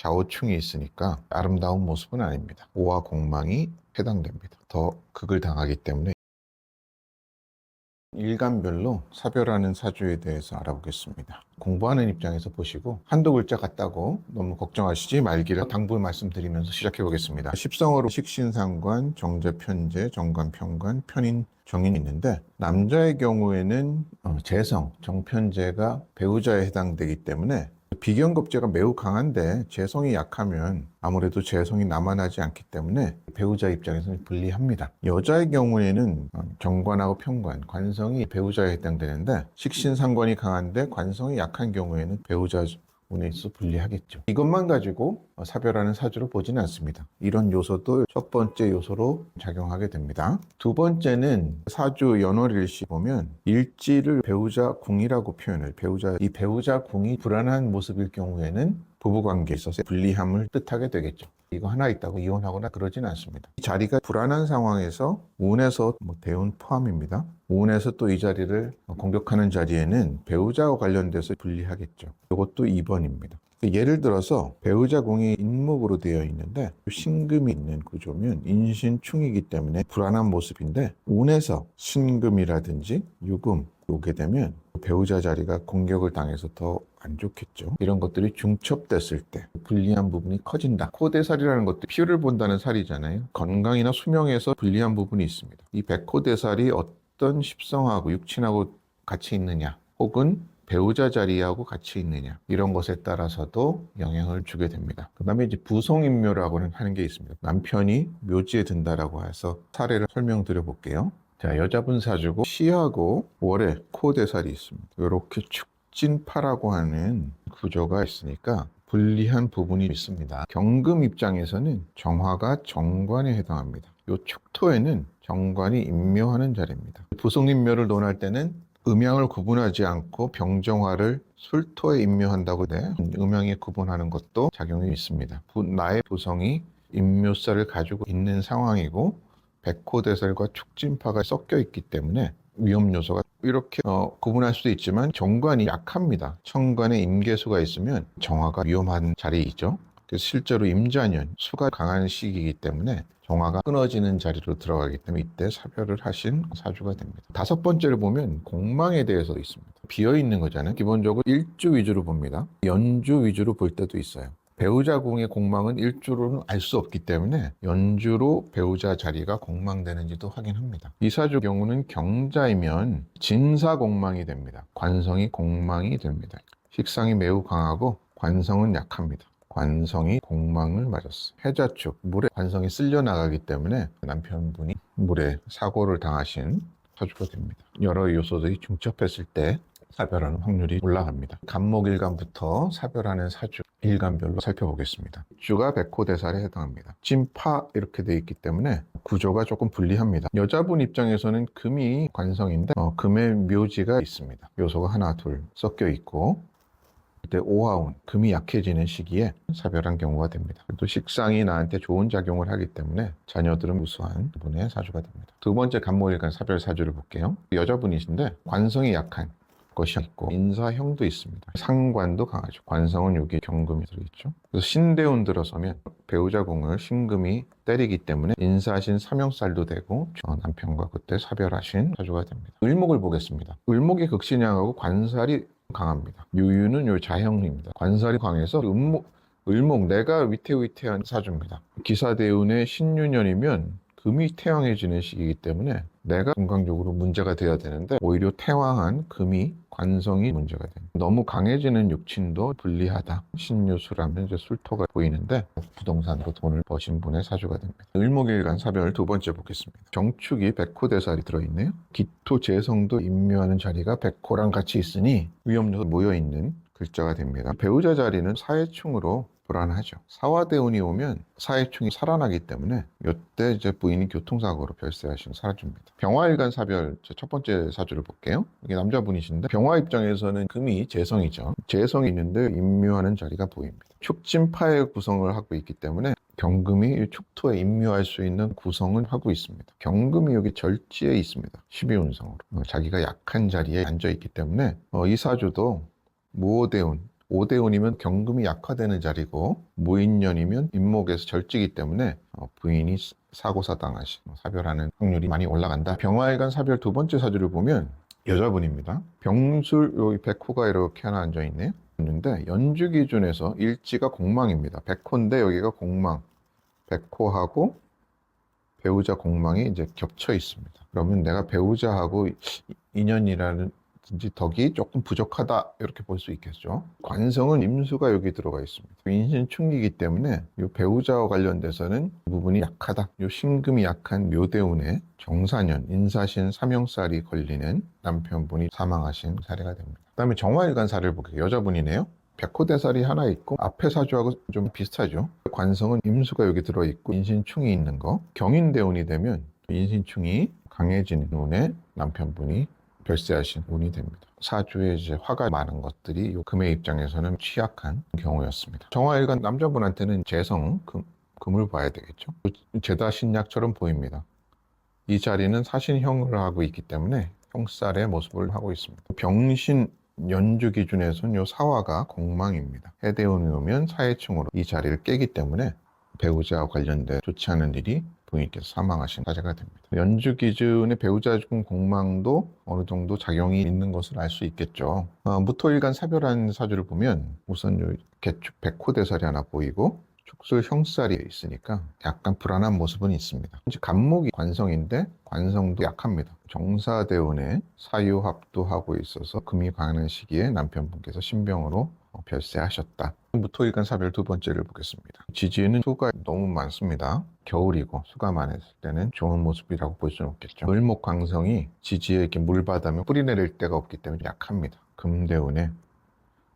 좌우충이 있으니까 아름다운 모습은 아닙니다. 오와 공망이 해당됩니다. 더 극을 당하기 때문에 일간별로 사별하는 사주에 대해서 알아보겠습니다. 공부하는 입장에서 보시고 한두 글자 같다고 너무 걱정하시지 말기를 당부 말씀드리면서 시작해 보겠습니다. 십성으로 식신상관, 정제편제, 정관편관, 편인, 정인이 있는데 남자의 경우에는 어, 재성, 정편제가 배우자에 해당되기 때문에 비견겁제가 매우 강한데 재성이 약하면 아무래도 재성이 남아나지 않기 때문에 배우자 입장에서는 불리합니다. 여자의 경우에는 어, 정관하고 편관, 관성이 배우자에 해당되는데 식신상관이 강한데 관성이 약한 경우에는 배우자 운에 있어 불리하겠죠. 이것만 가지고 어, 사별하는 사주로 보지는 않습니다. 이런 요소도 첫 번째 요소로 작용하게 됩니다. 두 번째는 사주 연월일시 보면 일지를 배우자 궁이라고 표현을 배우자 이 배우자 궁이 불안한 모습일 경우에는 부부 관계에 있어서 불리함을 뜻하게 되겠죠. 이거 하나 있다고 이혼하거나 그러진 않습니다. 이 자리가 불안한 상황에서 운에서 뭐 대운 포함입니다. 운에서 또 이 자리를 공격하는 자리에는 배우자와 관련돼서 불리하겠죠. 이것도 2번입니다. 예를 들어서 배우자 공이 인목으로 되어 있는데 신금이 있는 구조면 인신충이기 때문에 불안한 모습인데 운에서 신금이라든지 유금 오게 되면 배우자 자리가 공격을 당해서 더 안 좋겠죠. 이런 것들이 중첩됐을 때 불리한 부분이 커진다. 코대살이라는 것도 피를 본다는 살이잖아요. 건강이나 수명에서 불리한 부분이 있습니다. 이 백호대살이 어떤 십성하고 육친하고 같이 있느냐 혹은 배우자 자리하고 같이 있느냐 이런 것에 따라서도 영향을 주게 됩니다. 그 다음에 이제 부성인묘라고는 하는 게 있습니다. 남편이 묘지에 든다라고 해서 사례를 설명드려 볼게요. 자, 여자분 사주고 시하고 월에 코대살이 있습니다. 이렇게 축진파라고 하는 구조가 있으니까 불리한 부분이 있습니다. 경금 입장에서는 정화가 정관에 해당합니다. 요 축토에는 정관이 임묘하는 자리입니다. 부성인묘를 논할 때는 음양을 구분하지 않고 병정화를 술토에 임묘한다고 돼 음양에 구분하는 것도 작용이 있습니다. 부- 나의 부성이 임묘살을 가지고 있는 상황이고 백호대살과 축진파가 섞여 있기 때문에 위험 요소가 이렇게 어, 구분할 수도 있지만 정관이 약합니다. 천간에 임계수가 있으면 정화가 위험한 자리이죠. 그래서 실제로 임자년 수가 강한 시기이기 때문에 정화가 끊어지는 자리로 들어가기 때문에 이때 사별을 하신 사주가 됩니다. 다섯 번째를 보면 공망에 대해서 있습니다. 비어 있는 거잖아요. 기본적으로 일주 위주로 봅니다. 연주 위주로 볼 때도 있어요. 배우자 공의 공망은 일주로는 알 수 없기 때문에 연주로 배우자 자리가 공망되는지도 확인합니다. 이 사주 경우는 경자이면 진사 공망이 됩니다. 관성이 공망이 됩니다. 식상이 매우 강하고 관성은 약합니다. 관성이 공망을 맞았어. 해자축, 물에 관성이 쓸려 나가기 때문에 남편분이 물에 사고를 당하신 사주가 됩니다. 여러 요소들이 중첩했을 때 사별하는 확률이 올라갑니다. 간목일간부터 사별하는 사주 일간별로 살펴보겠습니다. 주가 백호 대살에 해당합니다. 진파 이렇게 돼 있기 때문에 구조가 조금 불리합니다. 여자분 입장에서는 금이 관성인데 어, 금의 묘지가 있습니다. 요소가 하나 둘 섞여 있고 그때 오하운 금이 약해지는 시기에 사별한 경우가 됩니다. 또 식상이 나한테 좋은 작용을 하기 때문에 자녀들은 무수한 분의 사주가 됩니다. 두 번째 간목일간 사별 사주를 볼게요. 여자분이신데 관성이 약한 것이 있고 인사형도 있습니다. 상관도 강하죠. 관성은 여기 경금이 들어있죠. 그래서 신대운 들어서면 배우자 공을 신금이 때리기 때문에 인사하신 삼형살도 되고 어, 남편과 그때 사별하신 사주가 됩니다. 을목을 보겠습니다. 을목의 극신양하고 관살이 강합니다. 유유는 요 자형입니다. 관살이 강해서 음목, 을목 내가 위태위태한 사주입니다. 기사대운의 신유년이면 금이 태왕해지는 시기이기 때문에 내가 건강적으로 문제가 돼야 되는데 오히려 태왕한 금이 관성이 문제가 됩니다. 너무 강해지는 육친도 불리하다. 신유수라면 이제 술토가 보이는데 부동산으로 돈을 버신 분의 사주가 됩니다. 을목일간 사별 두 번째 보겠습니다. 정축이 백호대살이 들어있네요. 기토 재성도 임묘하는 자리가 백호랑 같이 있으니 위험요소 모여있는 글자가 됩니다. 배우자 자리는 사회충으로 불안하죠. 사화대운이 오면 사회충이 살아나기 때문에 이때 이제 부인이 교통사고로 별세하신 사주입니다. 병화일간 사별 제첫 번째 사주를 볼게요. 이게 남자분이신데 병화 입장에서는 금이 재성이죠. 재성이 있는데 임묘하는 자리가 보입니다. 축진파의 구성을 하고 있기 때문에 경금이 이 축토에 임묘할 수 있는 구성을 하고 있습니다. 경금이 여기 절지에 있습니다. 12운성으로. 어, 자기가 약한 자리에 앉아 있기 때문에 어, 이 사주도 무호대운 오대운이면 경금이 약화되는 자리고 무인년이면 임목에서 절지기 때문에 어, 부인이 사고사 당하신 사별하는 확률이 많이 올라간다. 병화일간 사별 두 번째 사주를 보면 여자분입니다. 병술 여기 백호가 이렇게 하나 앉아 있네요. 있는데 연주 기준에서 일지가 공망입니다. 백호인데 여기가 공망. 백호하고 배우자 공망이 이제 겹쳐 있습니다. 그러면 내가 배우자하고 인연이라는 덕이 조금 부족하다 이렇게 볼 수 있겠죠. 관성은 임수가 여기 들어가 있습니다. 인신충이기 때문에 이 배우자와 관련돼서는 이 부분이 약하다. 이 신금이 약한 묘대운의 정사년, 인사신, 삼형살이 걸리는 남편분이 사망하신 사례가 됩니다. 그 다음에 정화일간사를 볼게요. 여자분이네요. 백호대살이 하나 있고 앞에 사주하고 좀 비슷하죠. 관성은 임수가 여기 들어있고 인신충이 있는 거. 경인대운이 되면 인신충이 강해지는 운에 남편분이 별세하신 운이 됩니다. 사주에 이제 화가 많은 것들이 요 금의 입장에서는 취약한 경우였습니다. 정화일간 남자분한테는 재성, 금, 금을 봐야 되겠죠. 제다 신약처럼 보입니다. 이 자리는 사신형을 하고 있기 때문에 형살의 모습을 하고 있습니다. 병신 연주 기준에서는 요 사화가 공망입니다. 해대운이 오면 사해충으로 이 자리를 깨기 때문에 배우자와 관련된 좋지 않은 일이 부인께서 사망하신 사례가 됩니다. 연주 기준의 배우자 중 공망도 어느 정도 작용이 있는 것을 알 수 있겠죠. 어, 무토일간 사별한 사주를 보면 우선 요 개축 백호대살이 하나 보이고 축술 형살이 있으니까 약간 불안한 모습은 있습니다. 이제 간목이 관성인데 관성도 약합니다. 정사대운에 사유합도 하고 있어서 금이 가는 시기에 남편분께서 신병으로 어, 별세하셨다. 무토일간 사별 두 번째를 보겠습니다. 지지에는 수가 너무 많습니다. 겨울이고 수가 많았을 때는 좋은 모습이라고 볼 수는 없겠죠. 을목광성이 지지에 이렇게 물 받으면 뿌리 내릴 데가 없기 때문에 약합니다. 금대운에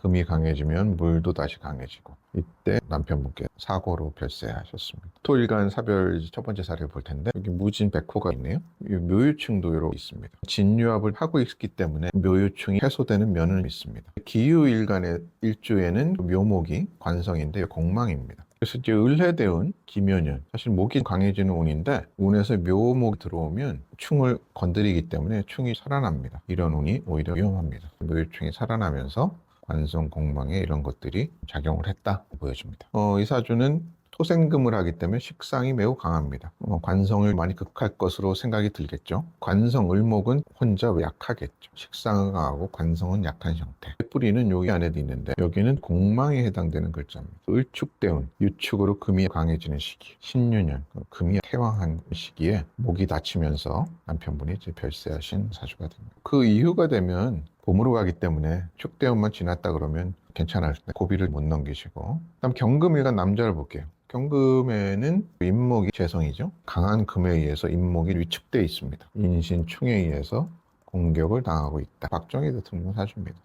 금이 강해지면 물도 다시 강해지고 이때 남편분께 사고로 별세하셨습니다. 토일간 사별 첫 번째 사례를 볼 텐데 여기 무진 백호가 있네요. 이 묘유충도 이렇게 있습니다. 진유합을 하고 있기 때문에 묘유충이 해소되는 면은 있습니다. 기유일간의 일주에는 묘목이 관성인데 공망입니다. 그래서 이제 을해대운, 기묘년 사실 목이 강해지는 운인데 운에서 묘목이 들어오면 충을 건드리기 때문에 충이 살아납니다. 이런 운이 오히려 위험합니다. 묘유충이 살아나면서 관성 공망에 이런 것들이 작용을 했다 보여집니다. 어, 이 사주는 토생금을 하기 때문에 식상이 매우 강합니다. 어, 관성을 많이 극할 것으로 생각이 들겠죠. 관성, 을목은 혼자 약하겠죠. 식상은 강하고 관성은 약한 형태. 뿌리는 여기 안에도 있는데 여기는 공망에 해당되는 글자입니다. 을축대운, 유축으로 금이 강해지는 시기. 신유년, 금이 태왕한 시기에 목이 다치면서 남편분이 이제 별세하신 사주가 됩니다. 그 이후가 되면 봄으로 가기 때문에 축대운만 지났다 그러면 괜찮을 때 고비를 못 넘기시고 그다음 경금일간 남자를 볼게요. 경금에는 인목이 재성이죠. 강한 금에 의해서 인목이 위축되어 있습니다. 인신충에 의해서 공격을 당하고 있다. 박정희 대통령 사주입니다.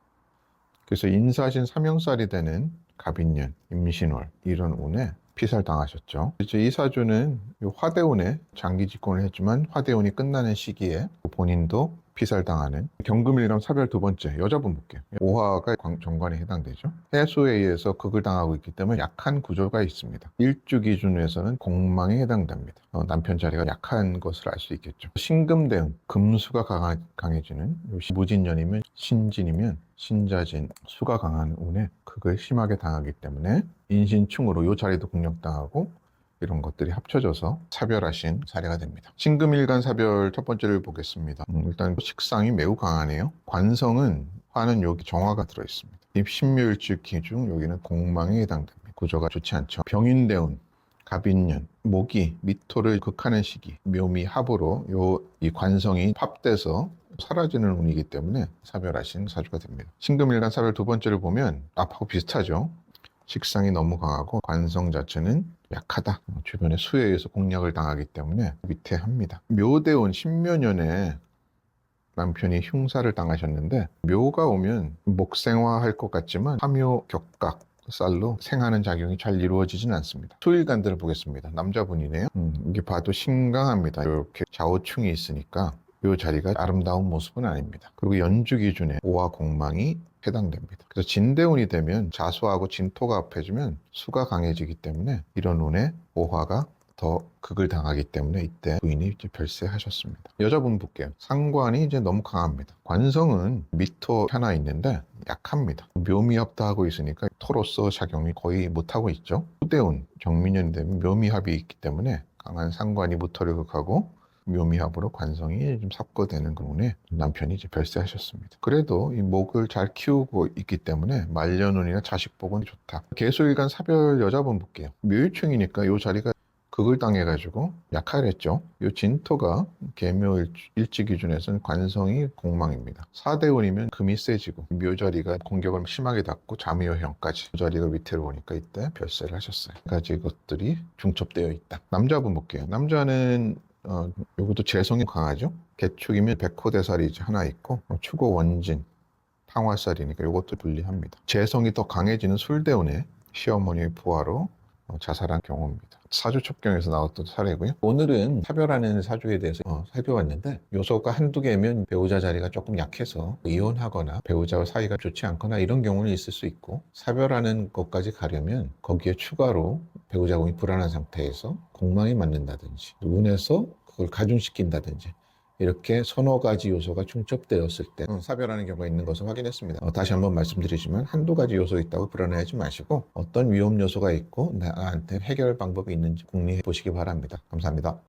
그래서 인사신 삼형살이 되는 갑인년, 임신월 이런 운에 피살 당하셨죠. 이제 이 사주는 이 화대운에 장기 집권을 했지만 화대운이 끝나는 시기에 본인도 피살당하는 경금일간 사별 두 번째 여자분 볼게요. 오화가 광- 정관에 해당되죠. 해수에 의해서 극을 당하고 있기 때문에 약한 구조가 있습니다. 일주 기준에서는 공망에 해당됩니다. 어, 남편 자리가 약한 것을 알 수 있겠죠. 신금대응, 금수가 강하, 강해지는 무진년이면 신진이면 신자진, 수가 강한 운에 극을 심하게 당하기 때문에 인신충으로 요 자리도 공격당하고 이런 것들이 합쳐져서 사별하신 사례가 됩니다. 신금일간 사별 첫 번째를 보겠습니다. 음, 일단 식상이 매우 강하네요. 관성은 화는 여기 정화가 들어있습니다. 입신묘일주 기중 여기는 공망에 해당됩니다. 구조가 좋지 않죠. 병인대운, 갑인년, 목이 미토를 극하는 시기, 묘미 합으로 요 이 관성이 합돼서 사라지는 운이기 때문에 사별하신 사주가 됩니다. 신금일간 사별 두 번째를 보면 앞하고 비슷하죠. 식상이 너무 강하고 관성 자체는 약하다. 어, 주변의 수에 의해서 공략을 당하기 때문에 위태합니다. 묘대운 신묘년에 남편이 흉사를 당하셨는데 묘가 오면 목생화할 것 같지만 화묘 격각 쌀로 생하는 작용이 잘 이루어지진 않습니다. 토일간들을 보겠습니다. 남자분이네요. 음, 이게 봐도 신강합니다. 이렇게 좌우충이 있으니까 이 자리가 아름다운 모습은 아닙니다. 그리고 연주 기준에 오와 공망이 해당됩니다. 그래서 진대운이 되면 자수하고 진토가 합해지면 수가 강해지기 때문에 이런 운에 오화가 더 극을 당하기 때문에 이때 부인이 이제 별세하셨습니다. 여자분 볼게요. 상관이 이제 너무 강합니다. 관성은 미토 하나 있는데 약합니다. 묘미합도 하고 있으니까 토로서 작용이 거의 못하고 있죠. 후대운 정민년 되면 묘미 합이 있기 때문에 강한 상관이 무토를 극하고 묘미합으로 관성이 좀 삽거되는 때문에 남편이 이제 별세하셨습니다. 그래도 이 목을 잘 키우고 있기 때문에 말년운이나 자식 복은 좋다. 계수일간 사별 여자분 볼게요. 묘일충이니까 이 자리가 극을 당해가지고 약하랬죠. 이 진토가 개묘 일- 일지 기준에서는 관성이 공망입니다. 사대운이면 금이 세지고 묘자리가 공격을 심하게 받고 자묘형까지 묘자리가 밑으로 오니까 이때 별세를 하셨어요. 두 가지 것들이 중첩되어 있다. 남자분 볼게요. 남자는 어, 요것도 재성이 강하죠. 개축이면 백호대살이 하나 있고 어, 추고 원진 탕화살이니까 요것도 분리합니다. 재성이 더 강해지는 술대운에 시어머니의 부하로 어, 자살한 경우입니다. 사주 첩경에서 나왔던 사례고요. 오늘은 사별하는 사주에 대해서 어, 살펴봤는데 요소가 한두 개면 배우자 자리가 조금 약해서 이혼하거나 배우자와 사이가 좋지 않거나 이런 경우는 있을 수 있고 사별하는 것까지 가려면 거기에 추가로 배우자 운이 불안한 상태에서 공망이 맞는다든지 운에서 그걸 가중시킨다든지 이렇게 서너 가지 요소가 중첩되었을 때 어, 사별하는 경우가 있는 것을 확인했습니다. 어, 다시 한번 말씀드리지만 한두 가지 요소 있다고 불안해하지 마시고 어떤 위험 요소가 있고 나한테 해결 방법이 있는지 궁리해 보시기 바랍니다. 감사합니다.